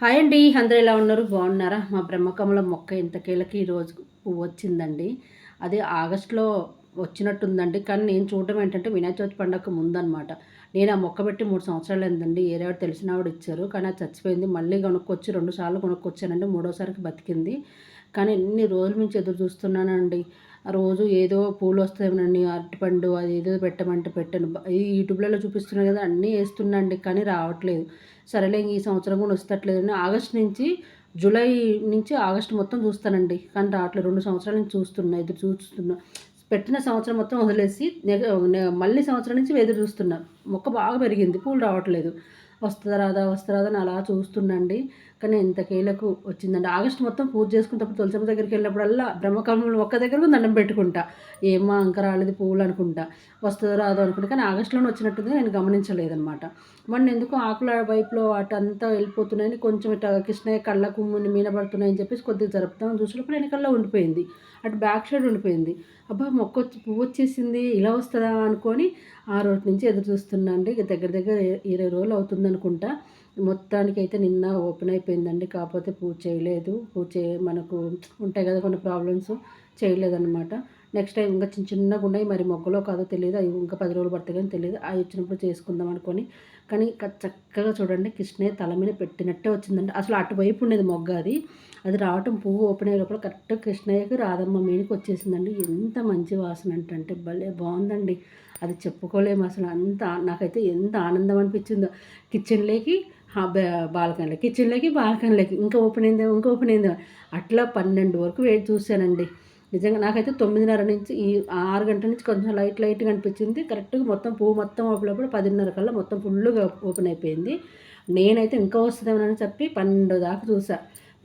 Hi అండి అందరూ ఎలా ఉన్నారు? బాగున్నారా? మా బ్రహ్మకమల మొక్క ఇంతకేళ్ళకి ఈరోజు పువ్వు వచ్చిందండి. అది ఆగస్టులో వచ్చినట్టుందండి కానీ నేను చూడడం ఏంటంటే వినాయక చవితి పండగకు ముందనమాట నేను ఆ మొక్క పెట్టి మూడు సంవత్సరాలు అయిందండి ఏరేవాడు తెలిసిన ఆవిడ ఇచ్చారు కానీ అది చచ్చిపోయింది. మళ్ళీ కొనుక్కొచ్చి రెండు సార్లు కొనుక్కొచ్చానండి మూడోసారికి బతికింది. కానీ ఎన్ని రోజుల నుంచి ఎదురు చూస్తున్నానండి రోజు ఏదో పూలు వస్తాయనండి అరటిపండు అది ఏదో పెట్టమంటే పెట్టాను. ఈ యూట్యూబ్లలో చూపిస్తున్నాయి కదా అన్నీ వేస్తున్నాండి కానీ రావట్లేదు. సరేలే ఈ సంవత్సరం కూడా వస్తట్లేదు ఆగస్ట్ నుంచి జూలై నుంచి ఆగస్ట్ మొత్తం చూస్తానండి. కానీ రావట్లేదు రెండు సంవత్సరాల నుంచి చూస్తున్నా ఎదురు చూస్తున్నా. పెట్టిన సంవత్సరం మొత్తం వదిలేసి మళ్ళీ సంవత్సరం నుంచి ఎదురు చూస్తున్నా. మొక్క బాగా పెరిగింది పూలు రావట్లేదు. వస్తుందా రాదా వస్తుందా రాదా అని అలా చూస్తుండండి. కానీ ఎంతకేలకు వచ్చిందండి. ఆగస్ట్ మొత్తం పూజ చేసుకున్నప్పుడు తులసమ్మ దగ్గరికి వెళ్ళినప్పుడల్లా బ్రహ్మకమలం ఒక్క దగ్గర దండం పెట్టుకుంటా. ఏమో అంక రాలేదు పువ్వులు అనుకుంటా. వస్తుందో రాదో అనుకుంటా. కానీ ఆగస్టులోనే వచ్చినట్టుంది. నేను గమనించలేదనమాట మొన్న ఎందుకు ఆకుల వైపులో అటంతా వెళ్ళిపోతున్నాయని కొంచెం ఇట్లా కృష్ణయ్య కళ్ళకు మీనబడుతున్నాయని చెప్పేసి కొద్దిగా జరుపుతాం చూసినప్పుడు వెనకల్లో ఉండిపోయింది. అటు బ్యాక్ సైడ్ ఉండిపోయింది. అబ్బా మొక్క వచ్చి పువ్వు వచ్చేసింది. ఇలా వస్తుందా అనుకొని ఆ రోజు నుంచి ఎదురు చూస్తున్నాండి. దగ్గర దగ్గర ఇరవై రోజులు అవుతుంది అనుకుంటా మొత్తానికి అయితే నిన్న ఓపెన్ అయిపోయిందండి. కాకపోతే పూజ చేయలేదు. పూజ మనకు ఉంటాయి కదా కొన్ని ప్రాబ్లమ్స్ చేయలేదన్నమాట. నెక్స్ట్ టైం ఇంకా చిన్న చిన్నగా ఉన్నాయి. మరి మొగ్గలో కాదో తెలియదు అవి ఇంకా పది రోజులు పడుతుంది కానీ తెలియదు అవి వచ్చినప్పుడు చేసుకుందాం అనుకొని. కానీ చక్కగా చూడండి. కృష్ణయ్య తల మీద పెట్టినట్టే వచ్చిందండి. అసలు అటువైపు ఉండేది మొగ్గ అది. అది రావటం పువ్వు ఓపెన్ అయ్యే లోపల కరెక్ట్ కృష్ణయ్యకి రాధమ్మ మీదకి వచ్చేసిందండి. ఎంత మంచి వాసన అంటే భలే బాగుందండి. అది చెప్పుకోలేము అసలు. అంత నాకైతే ఎంత ఆనందం అనిపించిందో. కిచెన్లోకి బాల్కనీలో కిచెన్లోకి బాల్కనీలోకి ఇంకా ఓపెన్ అయిందేమో ఇంకా ఓపెన్ అయిందేమో అట్లా పన్నెండు వరకు వెయిట్ చూశానండి. నిజంగా నాకైతే తొమ్మిదిన్నర నుంచి ఈ ఆరు గంటల నుంచి కొంచెం లైట్ లైట్గా అనిపించింది. కరెక్ట్గా మొత్తం పువ్వు మొత్తం ఓపెనప్పుడు పదిన్నర కల్లా మొత్తం ఫుల్గా ఓపెన్ అయిపోయింది. నేనైతే ఇంకా వస్తుందేమో అని చెప్పి పన్నెండు దాకా చూసా.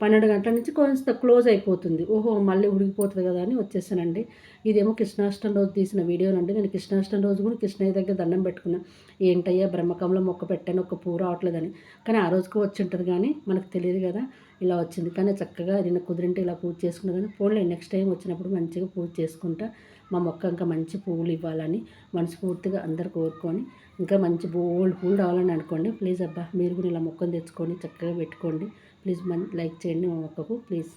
పన్నెండు గంటల నుంచి కొంచెం క్లోజ్ అయిపోతుంది. ఓహో మళ్ళీ ఉడికిపోతుంది కదా అని వచ్చేసానండి. ఇదేమో కృష్ణాష్టమి రోజు తీసిన వీడియోనండి నేను కృష్ణాష్టమి రోజు కూడా కృష్ణయ్య దగ్గర దండం పెట్టుకున్నాను ఏంటయ్యా బ్రహ్మకంలో మొక్క పెట్టాను ఒక పూ రావట్లేదని. కానీ ఆ రోజుకు వచ్చి ఉంటుంది కానీ మనకు తెలియదు కదా. ఇలా వచ్చింది. కానీ చక్కగా నిన్న కుదిరింటే ఇలా పూజ చేసుకున్నా కానీ పోన్లే నెక్స్ట్ టైం వచ్చినప్పుడు మంచిగా పూజ చేసుకుంటా. మా మొక్క ఇంకా మంచి పువ్వులు ఇవ్వాలని మనస్ఫూర్తిగా అందరు కోరుకొని ఇంకా మంచి బోల్డ్ పూలు రావాలని అనుకోండి. ప్లీజ్ అబ్బా మీరు కూడా ఇలా మొక్కను తెచ్చుకొని చక్కగా పెట్టుకోండి. ప్లీజ్ మన్ లైక్ చేయండి మా మొక్కకు. ప్లీజ్.